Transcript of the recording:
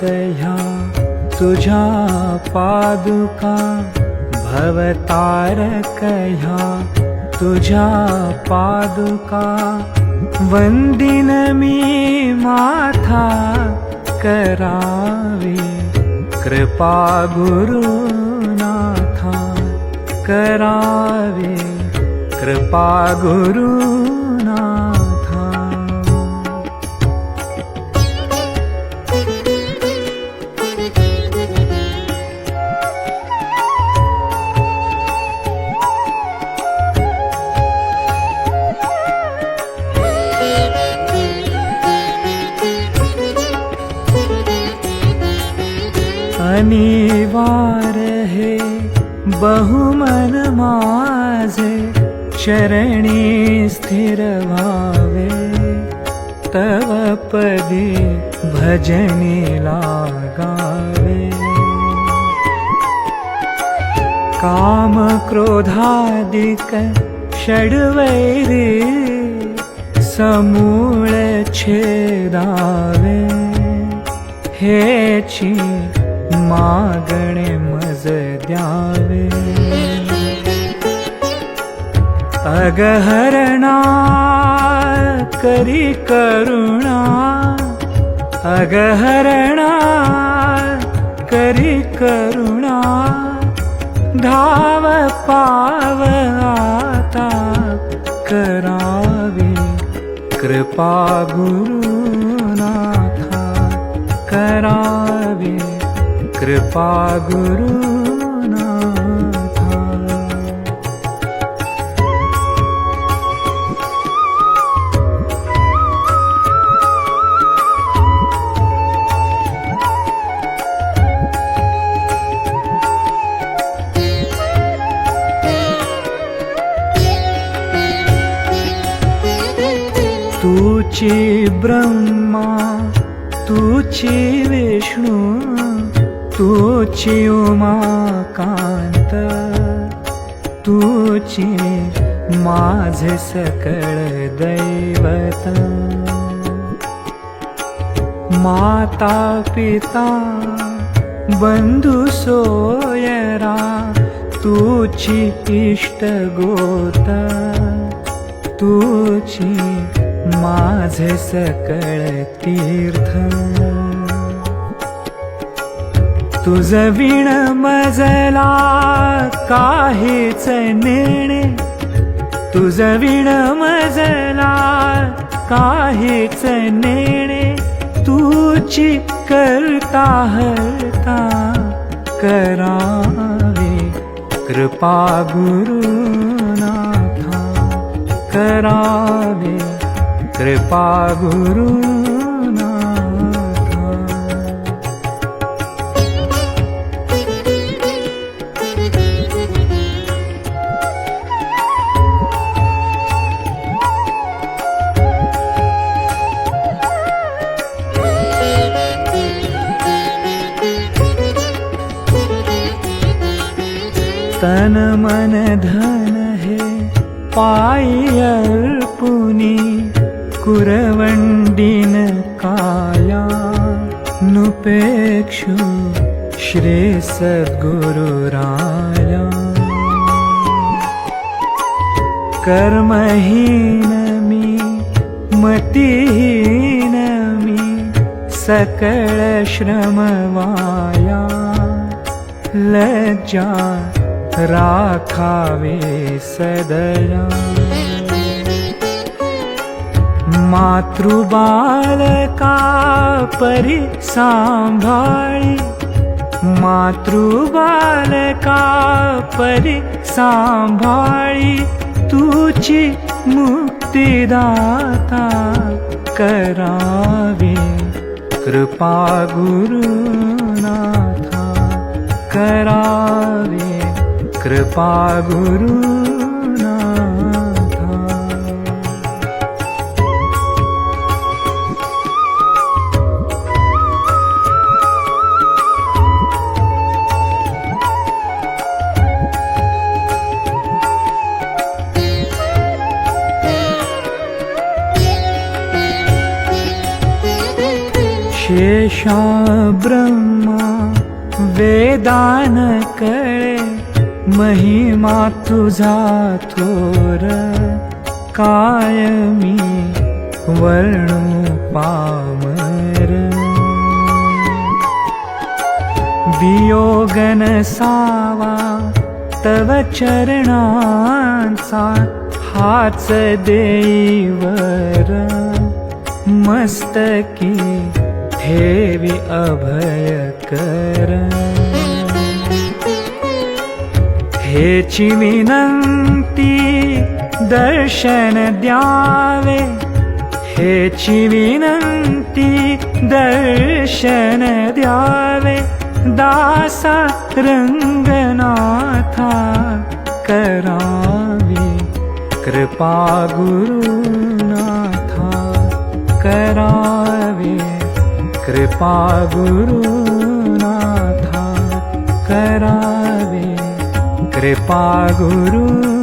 कह्या तुझा पादुका भवतारकह्या तुझा पादुका वन्दिन माथा करावे कृपा गुरुनाथा करावे कृपा गुरुनाथा अनिवार हे बहुमन माझे शरणी स्थिर भावे। तव पदी भजनी लागावे। काम क्रोधादिक षड्वैरी समूळ छेदावे। हेची मागणे मज द्यावे. अगहरणा करी करुणा. अगहरणा करी करुणा. धाव पाव आता करावी. कृपा गुरुनाथा करावी. कृपा गुरुनाथा तुची ब्रह्मा तुची विष्णू तुची उमाकांत तुची माझे सकळ दैवत. माता पिता बंधू सोयरा तुची इष्ट गोत तुची माझे सकळ तीर्थ. तुझ विण मजला काहीच नेणे. तुझ विण मजला काहीच नेणे. तुझी करता हरता करावे. कृपा गुरुनाथा करावे. कृपा गुरुनाथा तन मन धन हे पायर्पुनी कुरवंडीन काया नुपेक्षु श्री सद्गुरुराया कर्महीन मी मतिहीन मी सकळ श्रमवाया। लज्जा राखावे सदया। मातृबालका परी सांभाळी मातृबालका परी सांभाळी तुची मुक्तिदाता करावे। कृपा गुरुनाथा करावे कृपा गुरु शेषा ब्रह्मा वेदान करे महिमा तुझा थोर कायमी वर्णू पामर? वियोगन सावा तव चरणांचा हाच देईवर. मस्तकी ठेवी अभय कर. हेची विनंती दर्शन द्यावे। हेची विनंती दर्शन द्यावे। दासा रंगनाथा करावी। कृपा गुरुनाथा करावे। कृपा गुरुनाथा करावे कृपा गुरु